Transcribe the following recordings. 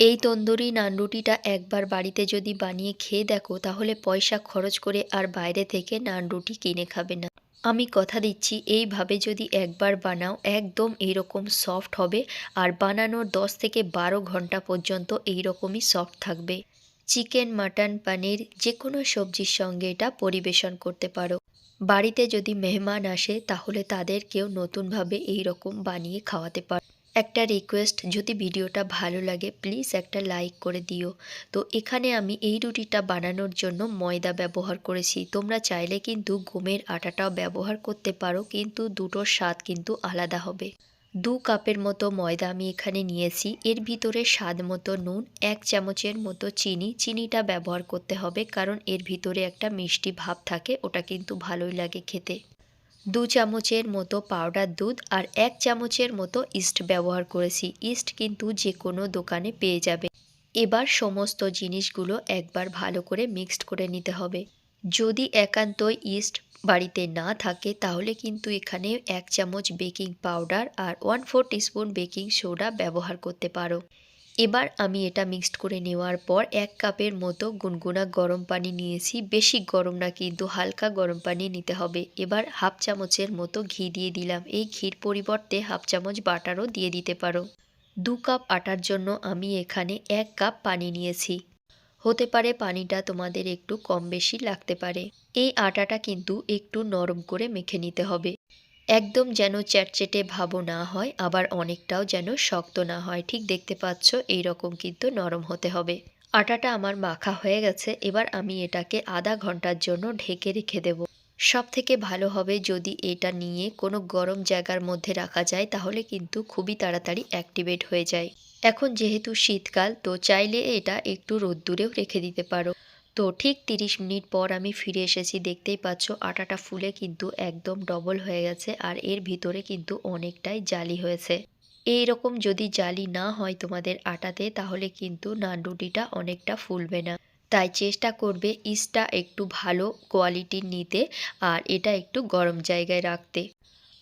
এই তন্দুরি নান রুটিটা একবার বাড়িতে যদি বানিয়ে খেয়ে দেখো, তাহলে পয়সা খরচ করে আর বাইরে থেকে নান রুটি কিনে খাবে না। আমি কথা দিচ্ছি, এইভাবে যদি একবার বানাও, একদম এইরকম সফট হবে আর বানানোর দশ থেকে বারো ঘণ্টা পর্যন্ত এইরকমই সফট থাকবে। চিকেন, মাটন, পনির যে কোনো সবজির সঙ্গে এটা পরিবেশন করতে পারো। বাড়িতে যদি মেহমান আসে, তাহলে তাদেরকেও নতুনভাবে এই রকম বানিয়ে খাওয়াতে পারো একটা রিকোয়েস্ট যদি ভিডিওটা ভালো লাগে প্লিজ একটা লাইক করে দিও। তো এখানে আমি এই রুটিটা বানানোর জন্য ময়দা ব্যবহার করেছি। তোমরা চাইলে কিন্তু গমের আটাটাও ব্যবহার করতে পারো, কিন্তু দুটোর স্বাদ কিন্তু আলাদা হবে। দু কাপের মতো ময়দা আমি এখানে নিয়েছি। এর ভিতরে স্বাদ মতো নুন, এক চামচের মতো চিনি। চিনিটা ব্যবহার করতে হবে, কারণ এর ভিতরে একটা মিষ্টি ভাব থাকে, ওটা কিন্তু ভালোই লাগে খেতে। দু চামচের মতো পাউডার দুধ আর এক চামচের মতো ইস্ট ব্যবহার করেছি। ইস্ট কিন্তু যে কোনো দোকানে পেয়ে যাবে। এবার সমস্ত জিনিসগুলো একবার ভালো করে মিক্সড করে নিতে হবে। যদি একান্তই ইস্ট বাড়িতে না থাকে, তাহলে কিন্তু এখানে এক চামচ বেকিং পাউডার আর one four teaspoon baking soda ব্যবহার করতে পারো। এবার আমি এটা মিক্সড করে নেওয়ার পর এক কাপের মতো গুনগুনা গরম পানি নিয়েছি। বেশি গরম না, কিন্তু হালকা গরম পানি নিতে হবে। এবার হাফ চামচের মতো ঘি দিয়ে দিলাম। এই ঘির পরিবর্তে হাফ চামচ বাটারও দিয়ে দিতে পারো। দু কাপ আটার জন্য আমি এখানে এক কাপ পানি নিয়েছি। হতে পারে পানিটা তোমাদের একটু কম বেশি লাগতে পারে। এই আটাটা কিন্তু একটু নরম করে মেখে নিতে হবে। একদম যেন চ্যাটচেটে ভাবও না হয়, আবার অনেকটাও যেন শক্ত না হয়। ঠিক দেখতে পাচ্ছ এই রকম কিন্তু নরম হতে হবে। আটাটা আমার মাখা হয়ে গেছে, এবার আমি এটাকে আধা ঘণ্টার জন্য ঢেকে রেখে দেব। সব থেকে ভালো হবে যদি এটা নিয়ে কোনো গরম জায়গার মধ্যে রাখা যায়, তাহলে কিন্তু খুবই তাড়াতাড়ি অ্যাক্টিভেট হয়ে যায়। এখন যেহেতু শীতকাল, তো চাইলে এটা একটু রোদ্দুরেও রেখে দিতে পারো। তো ঠিক তিরিশ মিনিট পর আমি ফিরে এসেছি। দেখতেই পাচ্ছ আটাটা ফুলে কিন্তু একদম ডবল হয়ে গেছে আর এর ভিতরে কিন্তু অনেকটাই জালি হয়েছে। এই রকম যদি জালি না হয় তোমাদের আটাতে, তাহলে কিন্তু নান রুটিটা অনেকটা ফুলবে না। তাই চেষ্টা করবে ইস্টটা একটু ভালো কোয়ালিটির নিতে আর এটা একটু গরম জায়গায় রাখতে।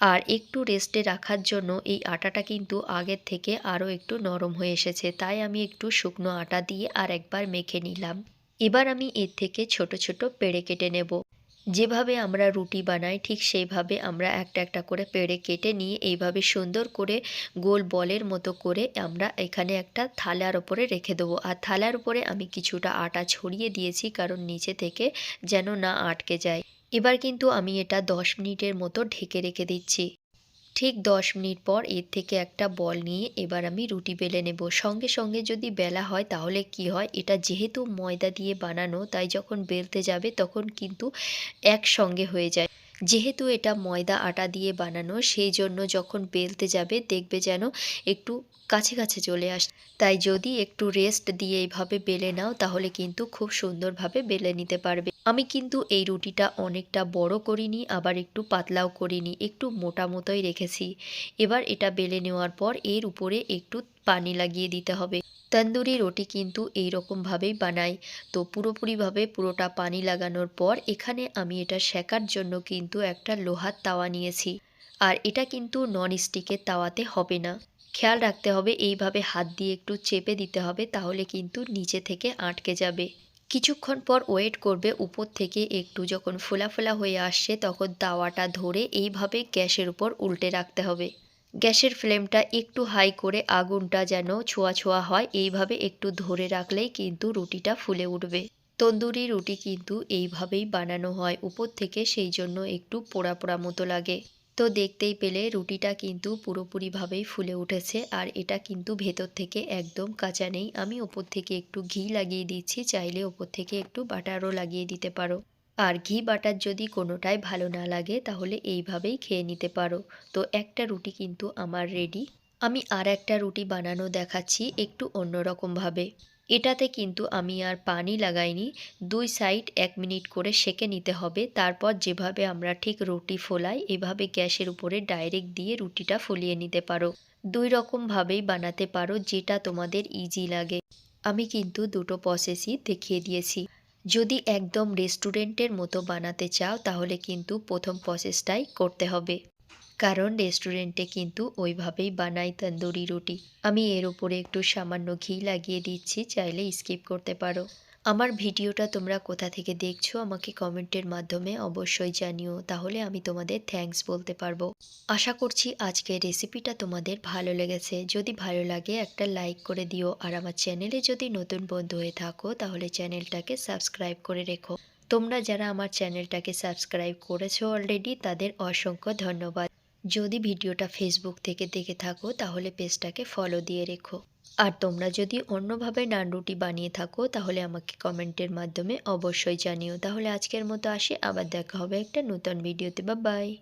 আর একটু রেস্টে রাখার জন্য এই আটাটা কিন্তু আগের থেকে আরও একটু নরম হয়ে এসেছে। তাই আমি একটু শুকনো আটা দিয়ে আর একবার মেখে নিলাম। এবার আমি এর থেকে ছোট ছোট পেড়ে কেটে নেব। যেভাবে আমরা রুটি বানাই, ঠিক সেইভাবে আমরা একটা একটা করে পেড়ে কেটে নিয়ে এইভাবে সুন্দর করে গোল বলের মতো করে আমরা এখানে একটা থালার ওপরে রেখে দেবো। আর থালার উপরে আমি কিছুটা আটা ছড়িয়ে দিয়েছি কারণ নিচে থেকে যেন না আটকে যায়। এবার কিন্তু আমি এটা দশ মিনিটের মতো ঢেকে রেখে দিচ্ছি। ঠিক দশ মিনিট পর এর থেকে একটা বল নিয়ে এবার আমি রুটি বেলে নেব। সঙ্গে সঙ্গে যদি বেলা হয় তাহলে কি হয়? এটা যেহেতু ময়দা দিয়ে বানানো, তাই যখন বেলতে যাবে তখন কিন্তু একসঙ্গে হয়ে যায়। যেহেতু এটা ময়দা আটা দিয়ে বানানো, সেই জন্য যখন বেলতে যাবে দেখবে যেন একটু কাছে কাছে চলে আস তাই যদি একটু রেস্ট দিয়ে এইভাবে বেলে নাও তাহলে কিন্তু খুব সুন্দরভাবে বেলে নিতে পারবে। আমি কিন্তু এই রুটিটা অনেকটা বড় করিনি, আবার একটু পাতলাও করিনি, একটু মোটা মতোই রেখেছি। এবার এটা বেলে নেওয়ার পর এর উপরে একটু পানি লাগিয়ে দিতে হবে। তন্দুরি রুটি কিন্তু এই রকমভাবেই বানাই। তো পুরোপুরিভাবে পুরোটা পানি লাগানোর পর এখানে আমি এটা শেখার জন্য কিন্তু একটা লোহার তাওয়া নিয়েছি। আর এটা কিন্তু নন স্টিকের তাওয়াতে হবে না। খেয়াল রাখতে হবে, এইভাবে হাত দিয়ে একটু চেপে দিতে হবে, তাহলে কিন্তু নিচে থেকে আটকে যাবে। কিছুক্ষণ পর ওয়েট করবে উপর থেকে একটু। যখন ফোলা ফোলা হয়ে আসছে, তখন দাওয়াটা ধরে এইভাবে গ্যাসের উপর উল্টে রাখতে হবে। গ্যাসের ফ্লেমটা একটু হাই করে আগুনটা যেন ছোঁয়া ছোঁয়া হয়, এইভাবে একটু ধরে রাখলেই কিন্তু রুটিটা ফুলে উঠবে। তন্দুরি রুটি কিন্তু এইভাবেই বানানো হয়, উপর থেকে সেই জন্য একটু পোড়া পোড়া মতো লাগে। তো দেখতেই পেলে রুটিটা কিন্তু পুরোপুরিভাবেই ফুলে উঠেছে। আর এটা কিন্তু ভেতর থেকে একদম কাঁচা নেই। আমি ওপর থেকে একটু ঘি লাগিয়ে দিচ্ছি। চাইলে ওপর থেকে একটু বাটারও লাগিয়ে দিতে পারো। আর ঘি বাটার যদি কোনোটাই ভালো না লাগে, তাহলে এইভাবেই খেয়ে নিতে পারো। তো একটা রুটি কিন্তু আমার রেডি আমি আর একটা রুটি বানানো দেখাচ্ছি একটু অন্যরকমভাবে। এটাতে কিন্তু আমি আর পানি লাগাইনি। দুই সাইড এক মিনিট করে সেকে নিতে হবে। তারপর যেভাবে আমরা ঠিক রুটি ফোলাই, এভাবে গ্যাসের উপরে ডাইরেক্ট দিয়ে রুটিটা ফুলিয়ে নিতে পারো। দুই রকমভাবেই বানাতে পারো, যেটা তোমাদের ইজি লাগে। আমি কিন্তু দুটো প্রসেসই দেখিয়ে দিয়েছি। যদি একদম রেস্টুরেন্টের মতো বানাতে চাও, তাহলে কিন্তু প্রথম প্রসেসটাই করতে হবে। কারণ রেস্টুরেন্টে কিন্তু ওইভাবেই বানাই তন্দুরি রুটি। আমি এর উপরে একটু সামান্য ঘি লাগিয়ে দিচ্ছি, চাইলে স্কিপ করতে পারো। আমার ভিডিওটা তোমরা কোথা থেকে দেখছ আমাকে কমেন্টের মাধ্যমে অবশ্যই জানিও, তাহলে আমি তোমাদের থ্যাঙ্কস বলতে পারব। আশা করছি আজকের রেসিপিটা তোমাদের ভালো লেগেছে। যদি ভালো লাগে একটা লাইক করে দিও, আর আমার চ্যানেলে যদি নতুন বন্ধু হয়ে থাকো, তাহলে চ্যানেলটাকে সাবস্ক্রাইব করে রেখো। তোমরা যারা আমার চ্যানেলটাকে সাবস্ক্রাইব করেছ অলরেডি তাদের অসংখ্য ধন্যবাদ। যদি ভিডিওটা ফেসবুক থেকে দেখে থাকো, তাহলে পেজটাকে ফলো দিয়ে রেখো। আর তোমরা যদি অন্যভাবে নান রুটি বানিয়ে থাকো, তাহলে আমাকে কমেন্টের মাধ্যমে অবশ্যই জানিও। তাহলে আজকের মতো আসি, আবার দেখা হবে একটা নতুন ভিডিওতে। বা বাই